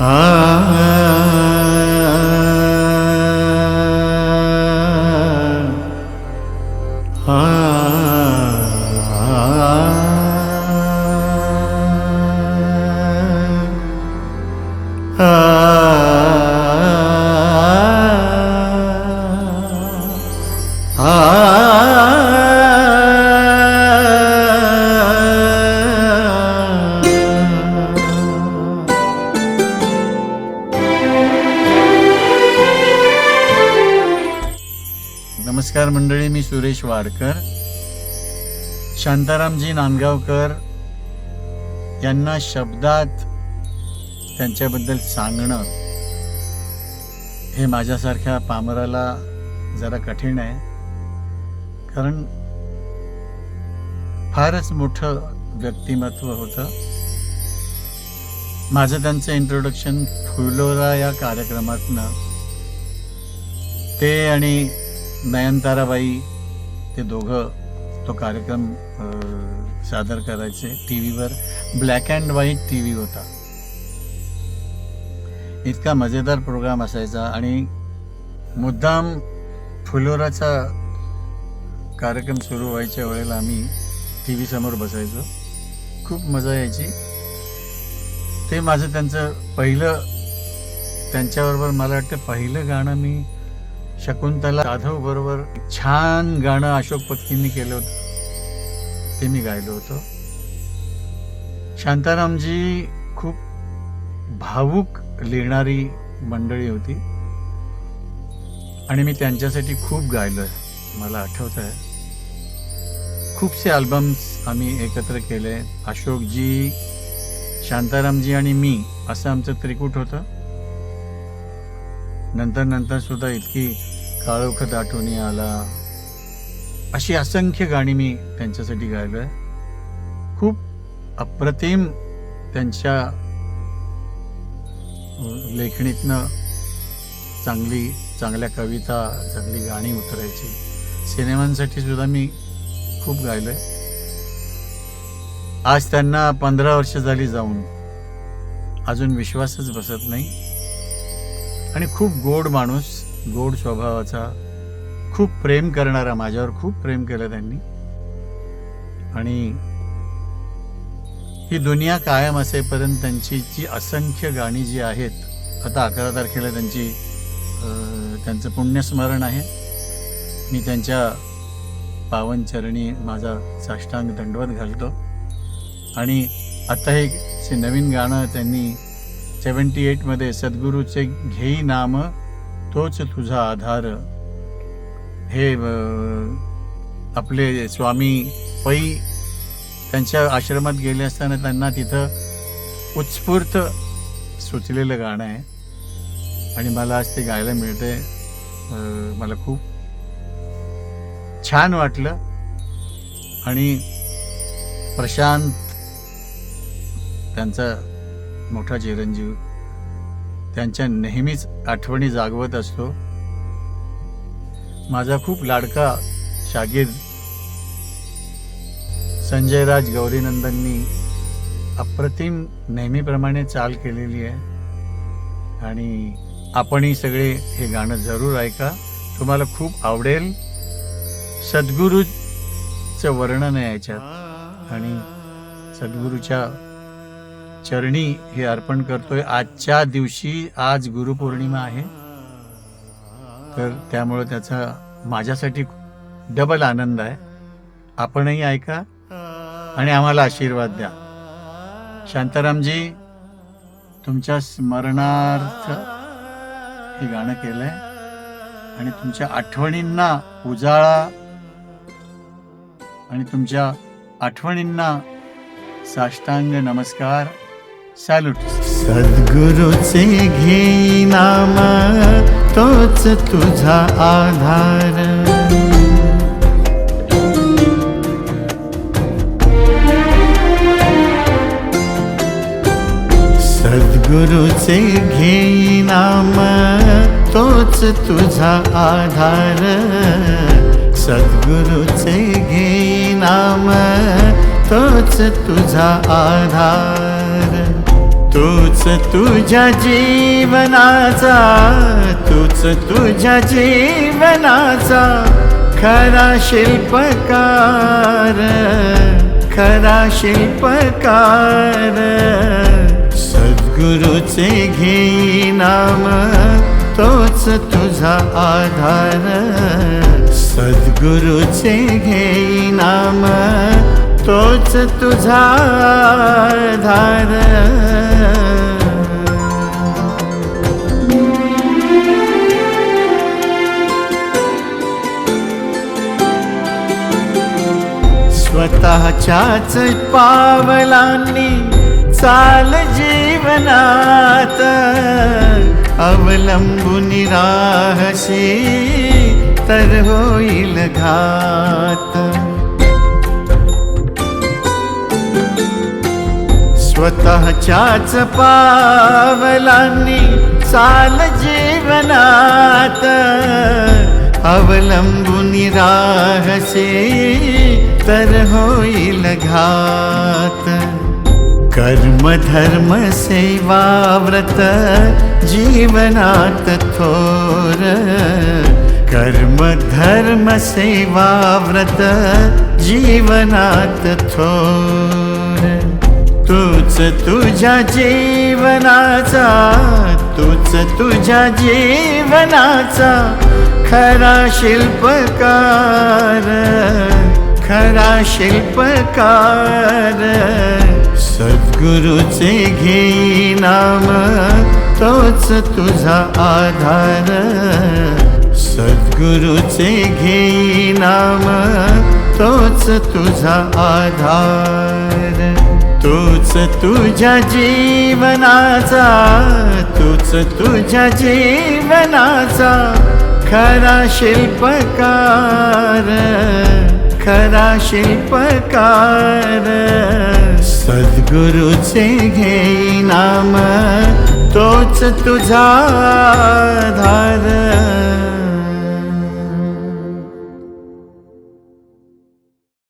नमस्कार मंडळी मी सुरेश वाडकर. शांतारामजी नांदगावकर यांना शब्दात त्यांच्याबद्दल सांगणं हे माझ्यासारख्या पामराला जरा कठीण आहे. कारण फारच मोठं व्यक्तिमत्व होतं. माझं त्यांचं इंट्रोडक्शन फुलोरा या कार्यक्रमातनं ते आणि नयनताराबाई ते दोघं तो कार्यक्रम सादर करायचे टी व्हीवर black and white T V होता. इतका मजेदार प्रोग्राम असायचा आणि मुद्दाम फुलोराचा कार्यक्रम सुरू व्हायच्या वेळेला आम्ही टी व्हीसमोर बसायचो. खूप मजा यायची. ते माझं त्यांचं पहिलं त्यांच्याबरोबर मला वाटतं पहिलं गाणं मी शकुंतला जाधव बरोबर छान गाणं अशोक पत्कींनी केलं होतं. ते मी गायलो होतो. शांतारामजी खूप भावूक लिहिणारी मंडळी होती. आणि मी त्यांच्यासाठी खूप गायलोय. मला आठवत आहे खूपसे अल्बम्स आम्ही एकत्र केले. अशोकजी शांतारामजी आणि मी असं आमचं त्रिकूट होतं. नंतर नंतर सुद्धा इतकी काळोख दाटून आला. अशी असंख्य गाणी मी त्यांच्यासाठी गायलोय. खूप अप्रतिम त्यांच्या लेखणीतनं चांगली चांगल्या कविता चांगली गाणी उतरायची. सिनेमांसाठी सुद्धा मी खूप गायलोय. आज त्यांना पंधरा वर्ष झाली जाऊन. अजून विश्वासच बसत नाही. आणि खूप गोड माणूस गोड स्वभावाचा खूप प्रेम करणारा माझ्यावर खूप प्रेम केलं त्यांनी. आणि ही दुनिया कायम असेपर्यंत त्यांची जी असंख्य गाणी जी आहेत आता अकरा तारखेला त्यांची त्यांचं पुण्यस्मरण आहे. मी त्यांच्या पावनचरणी माझा साष्टांग दंडवत घालतो. आणि आता हे नवीन गाणं त्यांनी सेवन्टी एटमध्ये सद्गुरूचे घेई नाम तोच तुझा आधार. हे आपले स्वामी पै त्यांच्या आश्रमात गेले असताना त्यांना तिथं उत्स्फूर्त सुचलेलं गाणं आहे. आणि मला आज ते गायला मिळते मला खूप छान वाटलं. आणि प्रशांत त्यांचा मोठा चिरंजीव. त्यांच्या नेहमीच आठवणी जागवत असतो. माझा खूप लाडका शागिर्द संजयराज गौरीनंदननी अप्रतिम नेहमीप्रमाणे चाल केलेली आहे. आणि आपणही सगळे हे गाणं जरूर ऐका. तुम्हाला खूप आवडेल. सद्गुरूचं वर्णन आहे याच्यात. आणि सद्गुरूच्या चरणी हे अर्पण करतोय. आजच्या दिवशी आज गुरुपौर्णिमा आहे. तर त्यामुळं त्याचा माझ्यासाठी डबल आनंद आहे. आपणही ऐका आणि आम्हाला आशीर्वाद द्या. शांतारामजी तुमच्या स्मरणार्थ हे गाणं केलंय. आणि तुमच्या आठवणींना उजाळा आणि तुमच्या आठवणींना साष्टांग नमस्कार. सॅल्यूट सद्गुरूचे घे नाम तोच तुझा आधार. सद्गुरूचे घे नाम तोच तुझा आधार. सद्गुरूचे घे नाम तोच तुझा आधार. तूच तुझ्या जीवनाचा तूच तुझ्या जीवनाचा खरा शिल्पकार खरा शिल्पकार. सद्गुरूचे घे नाम तोच तुझा आधार. सद्गुरूचे घे नाम तोच तुझा आधार. स्वतःच्याच पावलांनी चाल जीवनात अवलंबून राहशी तर होईल घात. स्वतःच्याच पावलांनी चाल जीवनात अवलंबून राहसे तर होईल घात कर्म धर्म सेवा व्रत जीवनात थोर। कर्म धर्म सेवा व्रत जीवनात थोर। तूच तुझ्या जीवनाचा तूच तुझ्या जीवनाचा खरा शिल्पकार खरा शिल्पकार. सद्गुरूचे घे नाम तोच तुझा आधार. सद्गुरूचे घे नाम तोच तुझा आधार. तूच तुझ्या जीवनाचा तूच तुझ्या जीवनाचा खरा शिल्पकार खरा शिल्पकार। सद्गुरूचे घेई नाम तोच तुझा आधार